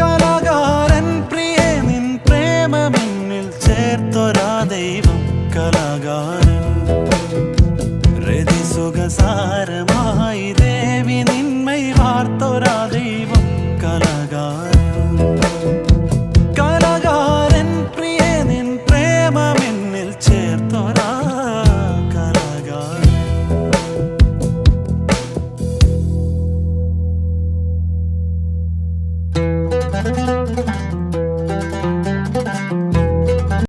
കലാകാരൻ പ്രിയേ നിൻ പ്രേമമെന്നിൽ ചേർത്തൊരാ ദൈവം കലാകാരൻ. രതിസുഖസാരമായി ദേവി നിന്മൈ വാർത്തൊരാ ദൈവം